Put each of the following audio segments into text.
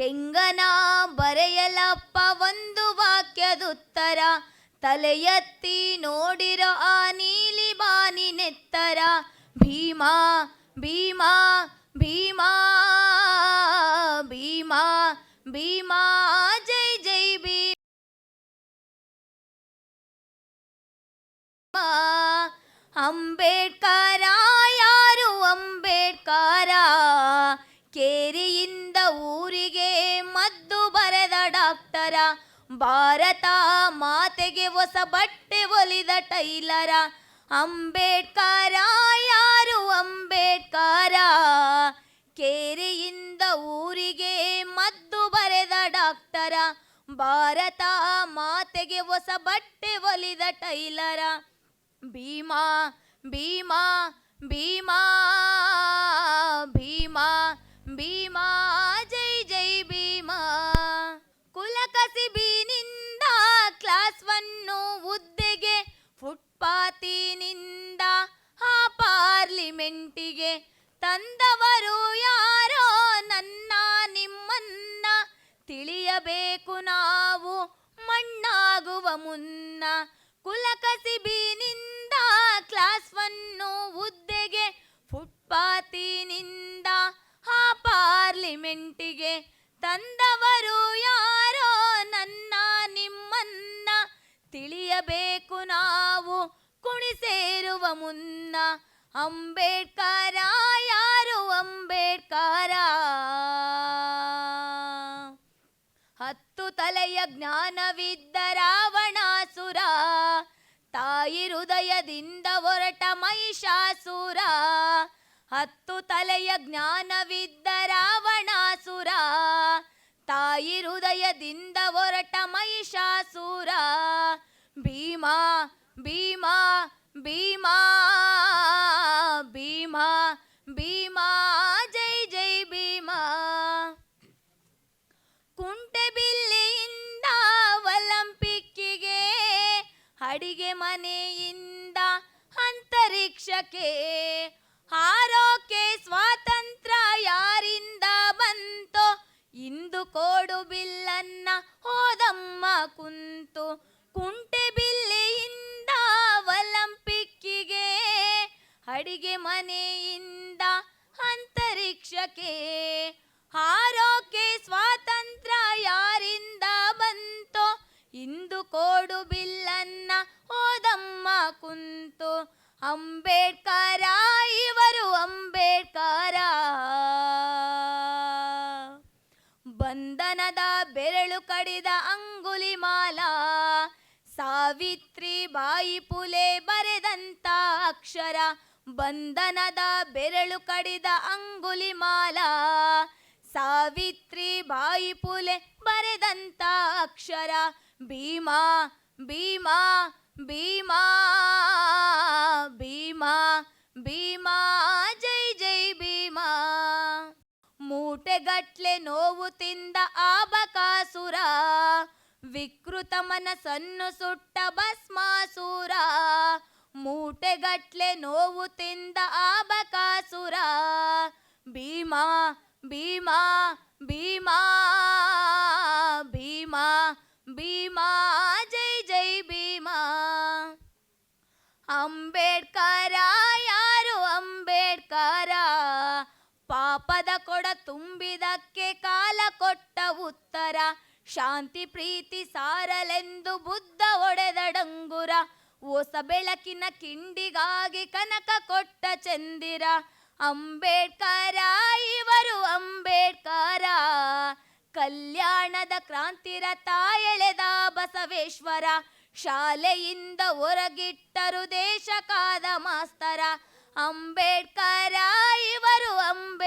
ಹೆಂಗನ ಬರೆಯಲಪ್ಪ ಒಂದು ವಾಕ್ಯದುತ್ತರ. ತಲೆ ಎತ್ತಿ ನೋಡಿರೋ ಆ ನೀಲಿ ಬಾನಿನೆತ್ತರ ಭೀಮಾ ಭೀಮಾ ಭೀಮಾ ಭೀಮಾ ಭೀಮಾ, ಜೈ ಜೈ, ಭೀಮಾ. ಅಂಬೇಡ್ಕರ ಡಾಕ್ಟರ ಭಾರತ ಮಾತೆಗೆ ಹೊಸ ಬಟ್ಟೆ ಒಲಿದ ಟೈಲರ. ಅಂಬೇಡ್ಕರ, ಯಾರು ಅಂಬೇಡ್ಕರ? ಕೇರಿಯಿಂದ ಊರಿಗೆ ಮದ್ದು ಬರೆದ ಡಾಕ್ಟರ. ಭಾರತ ಮಾತೆಗೆ ಹೊಸ ಬಟ್ಟೆ ಒಲಿದ ಟೈಲರ. ಭೀಮಾ ಭೀಮಾ ಭೀಮಾ ಭೀಮಾ ತಂದವರು ಯಾರೋ ನನ್ನ ನಿಮ್ಮನ್ನ ತಿಳಿಯಬೇಕು ನಾವು ಮಣ್ಣಾಗುವ ಮುನ್ನ. ಕುಲಕಸಿಬಿನಿಂದ ಕ್ಲಾಸ್ ಒನ್ನು ಹುದ್ದೆಗೆ, ಫುಟ್ಪಾತಿನಿಂದ ಆ ಪಾರ್ಲಿಮೆಂಟಿಗೆ. ತಂದವರು ಯಾರೋ ನನ್ನ ನಿಮ್ಮನ್ನ ತಿಳಿಯಬೇಕು ನಾವು ಕುಣಿಸೇರುವ ಮುನ್ನ. ಅಂಬೇಡ್ಕರ ತಲೆಯ ಜ್ಞಾನವಿದ್ದ ರಾವಣಾಸುರ, ತಾಯಿ ಹೃದಯದಿಂದ ಹೊರಟ ಮಹಿಷಾಸುರ, ಹತ್ತು ತಲೆಯ ಜ್ಞಾನವಿದ್ದ ರಾವಣಾಸುರ, ತಾಯಿ ಹೃದಯದಿಂದ ಹೊರಟ ಮಹಿಷಾಸುರ, ಭೀಮಾ ಭೀಮಾ ಭೀಮಾ ಭೀಮಾ ಅಡಿಗೆ ಮನೆಯಿಂದ ಅಂತರಿಕ್ಷಕ್ಕೆ ಹಾರೋಕೆ ಸ್ವಾತಂತ್ರ್ಯ ಯಾರಿಂದ ಬಂತೋ? ಇಂದು ಕೋಡು ಬಿಲ್ಲನ್ನ ಹೋದಮ್ಮ ಕುಂತು, ಕುಂಟೆ ಬಿಲ್ಲೆಯಿಂದ ಒಲಂಪಿಕ್ಕಿಗೆ ಅಡಿಗೆ ಮನೆಯಿಂದ ಅಂತರಿಕ್ಷಕ್ಕೆ ಸಾವಿತ್ರಿ ಬಾಯಿ ಪುಲೆ ಬರೆದಂತ ಅಕ್ಷರ, ಬಂಧನದ ಬೆರಳು ಕಡಿದ ಅಂಗುಲಿಮಾಲ ಸಾವಿತ್ರಿ ಬಾಯಿ ಪುಲೆ ಬರೆದಂತ ಅಕ್ಷರ, ಭೀಮಾ ಭೀಮಾ ಭೀಮಾ ಭೀಮಾ ಭೀಮಾ, ಜೈ ಜೈ ಭೀಮಾ. ಮೂಟೆಗಟ್ಲೆ ನೋವು ತಿಂದ ಆಬಕಾಸುರ ಬಕಾಸುರ ವಿಕೃತ ಮನಸ್ಸನ್ನು ಸುಟ್ಟ ಭಸ್ಮಾಸುರ. ಮೂಟೆಗಟ್ಲೆ ನೋವು ತಿಂದ ಆಬಕಾಸುರ. ಬಕಾಸುರ ಭೀಮಾ ಭೀಮಾ ಭೀಮಾ ಭೀಮಾ ಭೀಮಾ, ಜೈ ಜೈ ಭೀಮಾ. ಅಂಬೇಡ್ಕರ, ಯಾರು ಅಂಬೇಡ್ಕರ? ಪಾಪದ ಕೊಡ ತುಂಬಿದಕ್ಕೆ ಕಾಲ ಕೊಟ್ಟ ಉತ್ತರ. ಶಾಂತಿ ಪ್ರೀತಿ ಸಾರಲೆಂದು ಬುದ್ಧ ಒಡೆದ ಡಂಗುರ ಹೊಸ ಬೆಳಕಿನ ಕಿಂಡಿಗಾಗಿ ಕನಕ ಕೊಟ್ಟ ಚಂದಿರ. ಅಂಬೇಡ್ಕರ, ಇವರು ಅಂಬೇಡ್ಕರ. ಕಲ್ಯಾಣದ ಕ್ರಾಂತಿರ ತಾಯೆಳೆದ ಬಸವೇಶ್ವರ. ಶಾಲೆಯಿಂದ ಹೊರಗಿಟ್ಟರು ದೇಶ ಕಾದ ಮಾಸ್ತರ. ಅಂಬೇಡ್ಕರ, ಇವರು ಅಂಬೇಡ್ಕರ.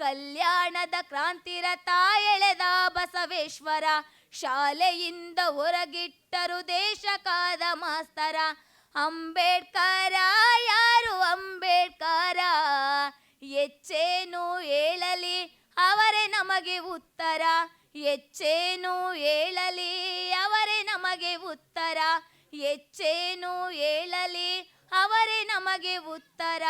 ಕಲ್ಯಾಣದ ಕ್ರಾಂತಿರಥ ಎಳೆದ ಬಸವೇಶ್ವರ. ಶಾಲೆಯಿಂದ ಹೊರಗಿಟ್ಟರು ದೇಶ ಕಾದ ಮಾಸ್ತರ. ಅಂಬೇಡ್ಕರ, ಯಾರು ಅಂಬೇಡ್ಕರ? ಹೆಚ್ಚೇನು ಹೇಳಲಿ ಅವರೇ ನಮಗೆ ಉತ್ತರ. ಹೆಚ್ಚೇನು ಹೇಳಲಿ ಅವರೇ ನಮಗೆ ಉತ್ತರ. ಹೆಚ್ಚೇನು ಹೇಳಲಿ ಅವರೇ ನಮಗೆ ಉತ್ತರ.